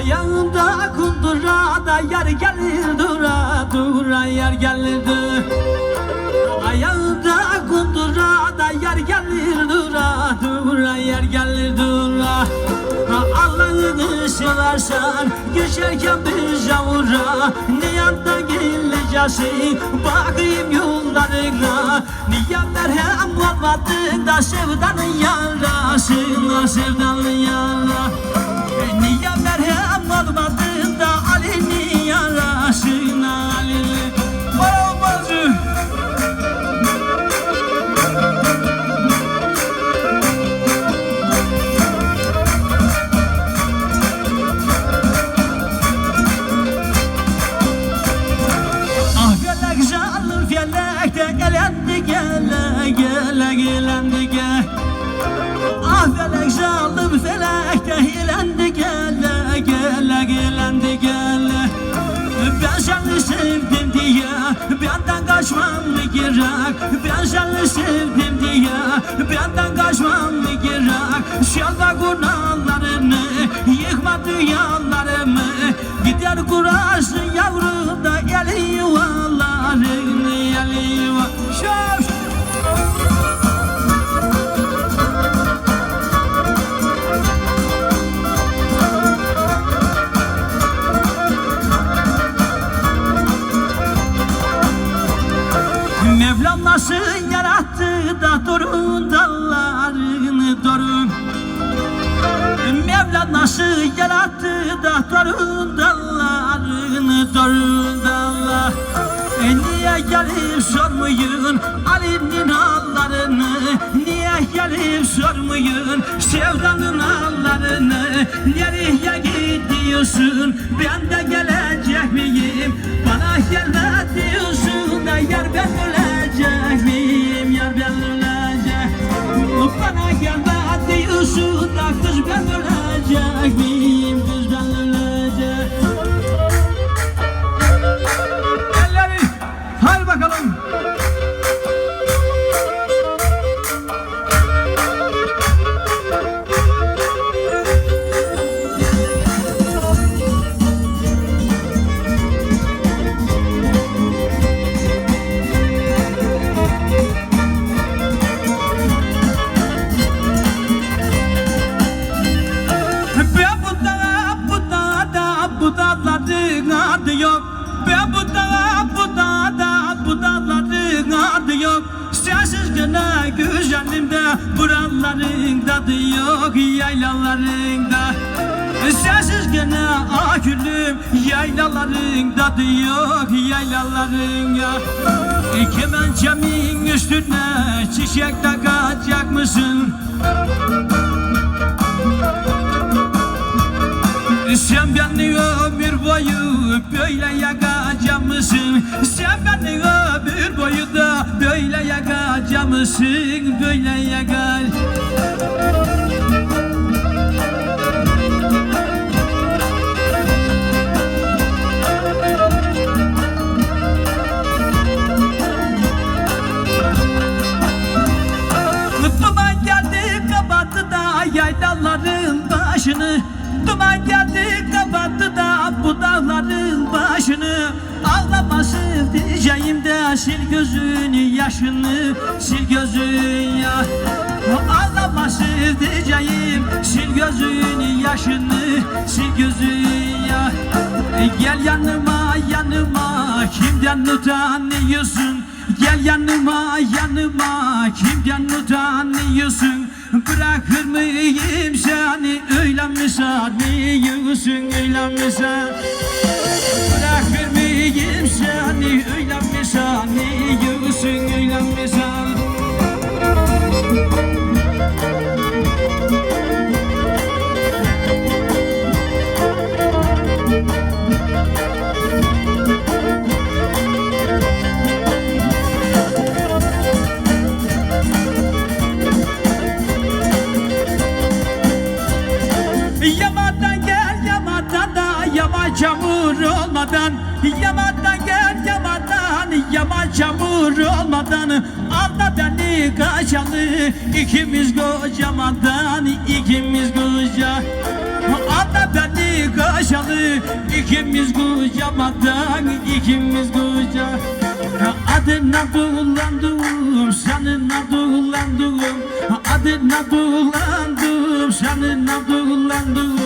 Ayağında kundura da yer gelir dura dura yer gelir dura Ayağında kundura da yer gelir dura dura yer gelir dura seversen Geçerken bir yavura Ne yandan geleceksin? Bakayım yollarına. Niye merhem olmadın da Sevdanın yarasına Sevdanın yara Niye merhem olmadın kaçmam mı gerek? Ben seni sevdim diye. Benden kaçmam mı gerek? Şalda günahlarını yıkma dünyalarımı. Gider kurarsın yavrum Mevlam nasıl yarattı da durun dallarını durun dallar. E niye gelip sormayın Ali'nin hallarını? Niye gelip sormayın Sevdanın hallarını? Nereye gidiyorsun? Ben de gelecek miyim? Bana gelme diyorsun Yar ben ölecek miyim? Yar ben ölecek Bana gelme diyorsun da Kız ben ölecek miyim Kız Sensiz gene güzelimde buraların tadı yok Yaylalarında Sensiz gene akülüm yaylaların tadı yok Yaylaların ya Kemençemin üstüne çiçek takacak mısın? Sen beni ömür boyu böyle yakacak mısın? Sen beni ömür boyu da böyle yakacak mısın? Böyle da yaylaların başını Duman geldi kapattı da sevdiceğim de sil gözünü yaşını Sil gözün ya. Ağlama sevdiceğim sil gözünü yaşını Sil gözün ya. Gel yanıma yanıma kimden utanıyorsun? Gel yanıma yanıma kimden utanıyorsun? Bırakır mıyım seni? Öyle mi sanıyorsun öyle mi san Bırakır mıyım seni öyle mi sanıyorsun öyle mi san Yamandan gel yamandan da yama çamur olmadan Yamandan gel yamandan yama çamur olmadan Al da beni beni kaçalı ikimiz kocamadan ikimiz koca. Ada beni kaşalı ikimiz kocamadan ikimiz koca. Adına dolandım sanına dolandım Adına dolandım sanına dolandım.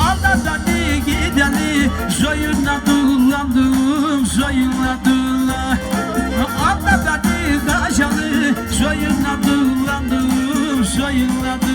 Aldatani gideni soyuna Yandım soyunladım Anla beni kaşalı Soyunladım landım soyunladım